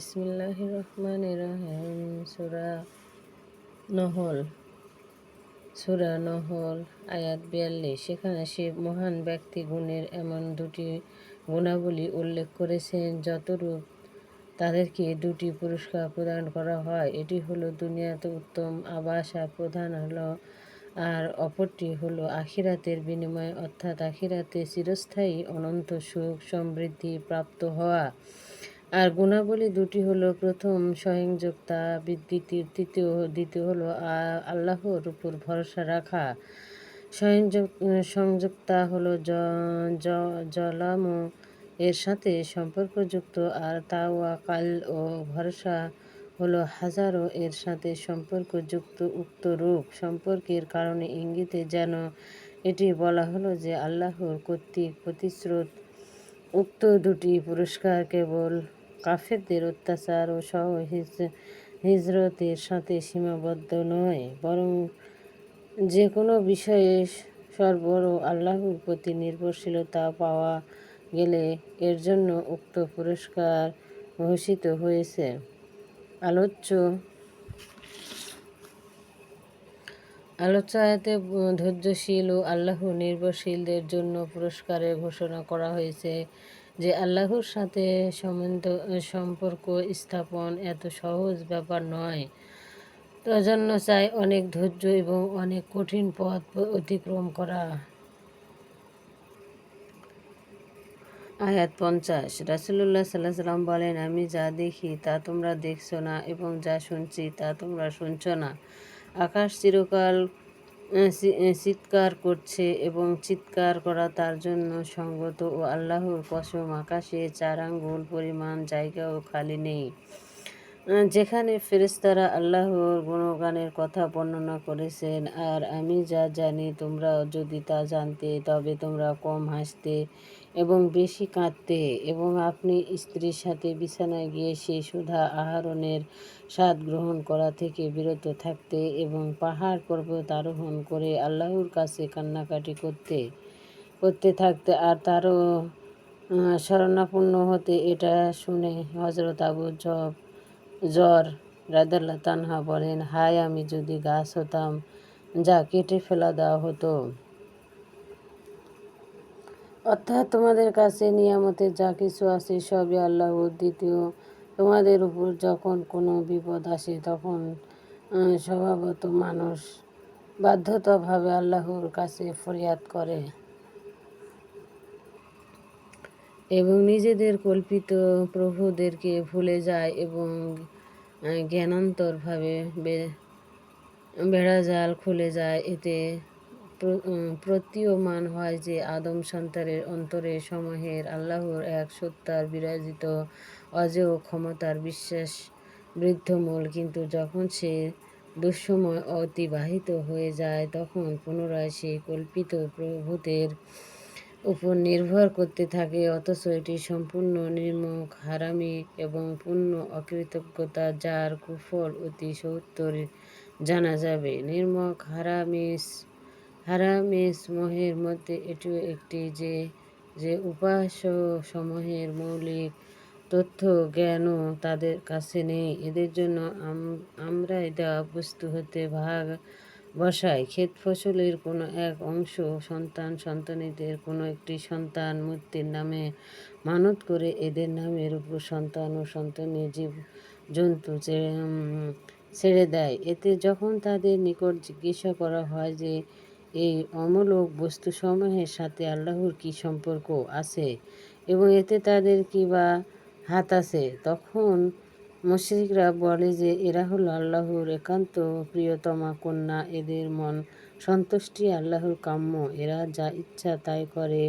বিসমিল্লাহ রহমান রহিম সুরা নহল সুরা নহল, আয়াত বিয়াল্লিশ। সেখানে সে মহান ব্যক্তি গুণের এমন দুটি গুণাবলী উল্লেখ করেছেন, যতরূপ তাদেরকে দুটি পুরস্কার প্রদান করা হয়। এটি হলো দুনিয়াতে উত্তম আবাস আর প্রধান হলো, আর অপরটি হলো আখিরাতের বিনিময়ে, অর্থাৎ আখিরাতে চিরস্থায়ী অনন্ত সুখ সমৃদ্ধি প্রাপ্ত হওয়া। আর গুণাবলী দুটি হলো, প্রথম সহিংযোক্তা দ্বিতীয় তৃতীয়, দ্বিতীয় হলো আল্লাহর উপর ভরসা রাখা। সংযুক্তা হলো জলাম, এর সাথে সম্পর্কযুক্ত। আর তাওয়াকাল ও ভরসা হলো হাজারো, এর সাথে সম্পর্কযুক্ত, উক্ত রূপ। সম্পর্কের কারণে ইঙ্গিতে যেন এটি বলা হলো যে, আল্লাহর কর্তৃক প্রতিশ্রুত, উক্ত দুটি পুরস্কার কেবল কাফেরদের অত্যাচার ও সহ হিজরতের সাথে সীমাবদ্ধ নয়, বরং যে কোনো বিষয়ে সর্বর আল্লাহর প্রতি নির্ভরশীলতা পাওয়া গেলে এর জন্য উক্ত পুরস্কার ঘোষিত হয়েছে। আলোচ্য আলোচ্য আয়াতে ধৈর্যশীল ও আল্লাহ নির্ভরশীলদের জন্য পুরস্কারের ঘোষণা করা হয়েছে যে আল্লাহর সাথে সম্পর্ক স্থাপন এত সহজ ব্যাপার নয়। জন্য চাই অনেক ধৈর্য এবং অনেক কঠিন পথ অতিক্রম করা। আয়াত পঞ্চাশ রাসুল্লাহ সাল্লাহ সাল্লাম বলেন, আমি যা দেখি তা তোমরা দেখছ না এবং যা শুনছি তা তোমরা শুনছো না। আকাশ চিরকাল চিৎকার করছে এবং চিৎকার করা তার জন্য সঙ্গত ও আল্লাহর কসম, আকাশে চার আঙ্গুল পরিমাণ জায়গাও খালি নেই। যেখানে ফেরেস্তারা আল্লাহর গুণগানের কথা বর্ণনা করেছেন, আর আমি যা জানি তোমরা যদি তা জানতে, তবে তোমরা কম হাসতে এবং বেশি কাঁদতে এবং আপনি স্ত্রীর সাথে বিছানায় গিয়ে সেই সুধা আহরণের স্বাদ গ্রহণ করা থেকে বিরত থাকতে এবং পাহাড় পর্বত আরোহণ করে আল্লাহর কাছে কান্নাকাটি করতে করতে থাকতে আর তারও শরণাপন্ন হতে, এটা শুনে হজরত আবু জব জ্বর রাদাল্লা তানহা বলেন, হায়, আমি যদি গাছ হতাম, যা কেটে ফেলা দেওয়া হতো। অর্থাৎ তোমাদের কাছে নিয়ামতে যা কিছু আছে, সবই আল্লাহ দ্বিতীয়। তোমাদের উপর যখন কোনো বিপদ আসে, তখন স্বভাবত মানুষ বাধ্যতাভাবে আল্লাহর কাছে ফরিয়াদ করে। এবং নিজেদের কল্পিত প্রভুদেরকে ভুলে যায় এবং জ্ঞানান্তরভাবে বেড়াজাল খুলে যায়। এতে প্রতীয়মান হয় যে আদম সন্তানের অন্তরে সমূহের আল্লাহর এক সত্তার বিরাজিত অজেয় ক্ষমতার বিশ্বাস বৃদ্ধমূল। কিন্তু যখন সে দুঃসময় অতিবাহিত হয়ে যায়, তখন পুনরায় সেই কল্পিত প্রভূতের উপর নির্ভর করতে থাকে, অথচ এটি সম্পূর্ণ নির্মুখ হারামি এবং পূর্ণ অকৃতজ্ঞতা যার কুফল অতি সত্তর জানা যাবে। নির্মক হারামিস হারামিস মোহের মধ্যে এটিও একটি যে যে উপাস্য সমূহের মৌলিক তথ্য, জ্ঞানও তাদের কাছে নেই। এদের জন্য আমরা দেওয়া বস্তু হতে ভাগ বসায় ক্ষেত ফসলের কোনো এক অংশ সন্তান সন্তানীদের কোনো একটি সন্তান মূর্তির নামে মানত করে এদের নামের উপর সন্তান ও সন্তানের জীব জন্তু ছেড়ে দেয়। এতে যখন তাদের নিকট জিজ্ঞাসা করা হয় যে, এই অমূলক বস্তুসমূহের সাথে আল্লাহর কি সম্পর্ক আছে এবং এতে তাদের কি বা হাত আছে? তখন মুশ্রিকরা বলে যে, এরা হল আল্লাহর একান্ত প্রিয়তমা কন্যা, এদের মন সন্তুষ্টি আল্লাহর কাম্য। এরা যা ইচ্ছা তাই করে।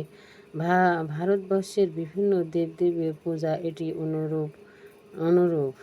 ভারতবর্ষের বিভিন্ন দেবদেবীর পূজা এটি অনুরূপ অনুরূপ।